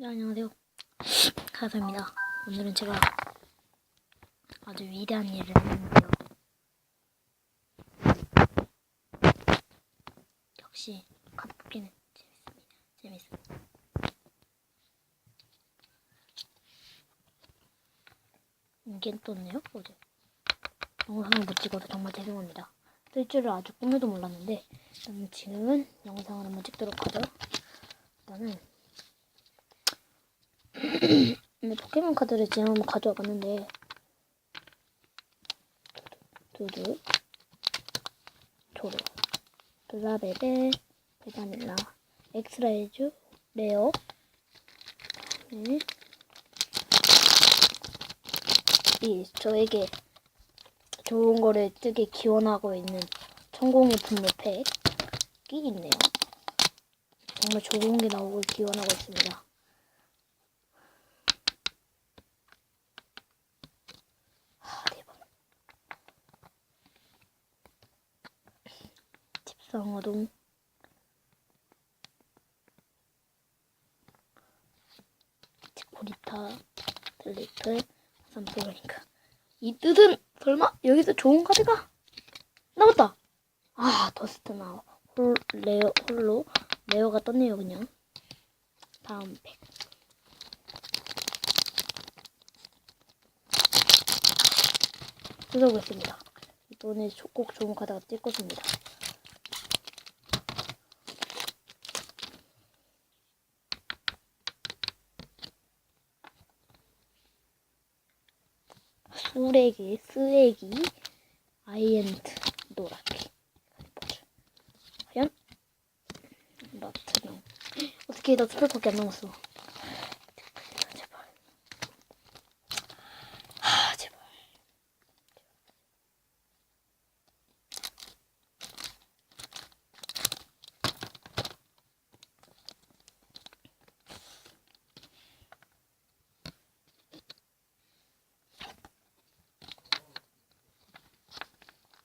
네, 안녕하세요. 가사입니다. 오늘은 제가 아주 위대한 일을 했는데요. 역시 카드 뽑기는 재밌습니다. 재밌습니다. 이게 떴네요, 어제. 영상을 못 찍어서 정말 죄송합니다. 뜰 줄을 아주 꿈에도 몰랐는데, 일단 지금은 영상을 한번 찍도록 하죠. 일단은 근데 포켓몬 카드를 지금 한번 가져와 봤는데 두두 조로 블라베베 베바닐라 엑스라이즈 레어 네. 이 저에게 좋은 거를 뜨게 기원하고 있는 천공의 분노 팩이 있네요. 정말 좋은 게 나오길 기원하고 있습니다. 집성어동. 치코리타, 들리플, 삼프로니까. 이 뜻은 설마 여기서 좋은 카드가 나왔다. 아, 더스트나 홀 레어 홀로 레어가 떴네요, 그냥. 다음 팩. 뜯어보겠습니다. 이번에 조- 꼭 좋은 카드가 뜰 것입니다. 수레기, 쓰레기, 아이엔트, 노랗게. 과연? 마트랑. 어떻게 나 스펠밖에 안 남았어.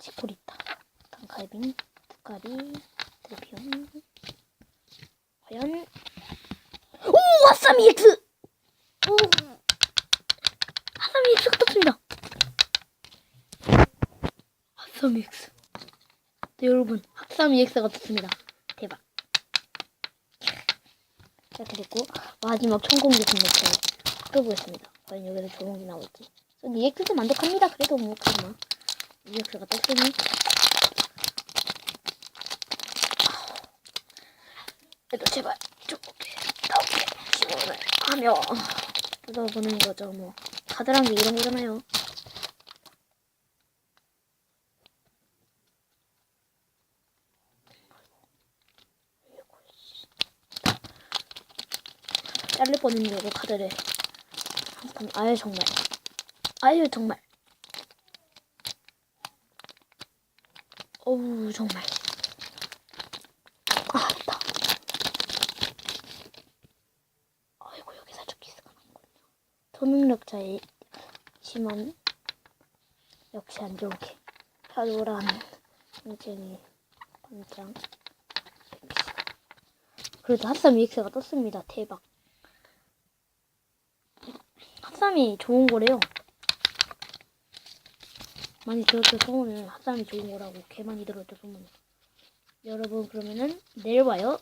치코리타, 단칼빈, 두까리, 드레피온. 과연? 오! 와사미 X! 오! 와사미 X가 떴습니다. 와사미 X. 네, 여러분, 합사미 X가 떴습니다. 대박. 자, 그리고 마지막 천공기 분노체 뜯어보겠습니다. 과연 여기서 좋은 게 나올지. 전 EX도 만족합니다. 그래도 뭐, 그나 마. EX가 떴으니. 그래도 제발 좋게 나오게 기원을 하며 뜯어보는 거죠 뭐. 카드란 게 이런 거잖아요? 잘릴 뻔했네요 그 카드를. 아유 정말. 아유 정말 어우 정말 아 아프다 아이고 여기 살짝 키스가 나는군요. 초능력자이지만 역시 안 좋게 파도란 굉장히 반장 그래도 핫삼 EX가 떴습니다. 대박. 핫삼이 좋은 거래요. 많이 들었죠 소문을 핫삼이 좋은 거라고 개 많이 들었죠 소문을. 여러분 그러면은 내일 봐요.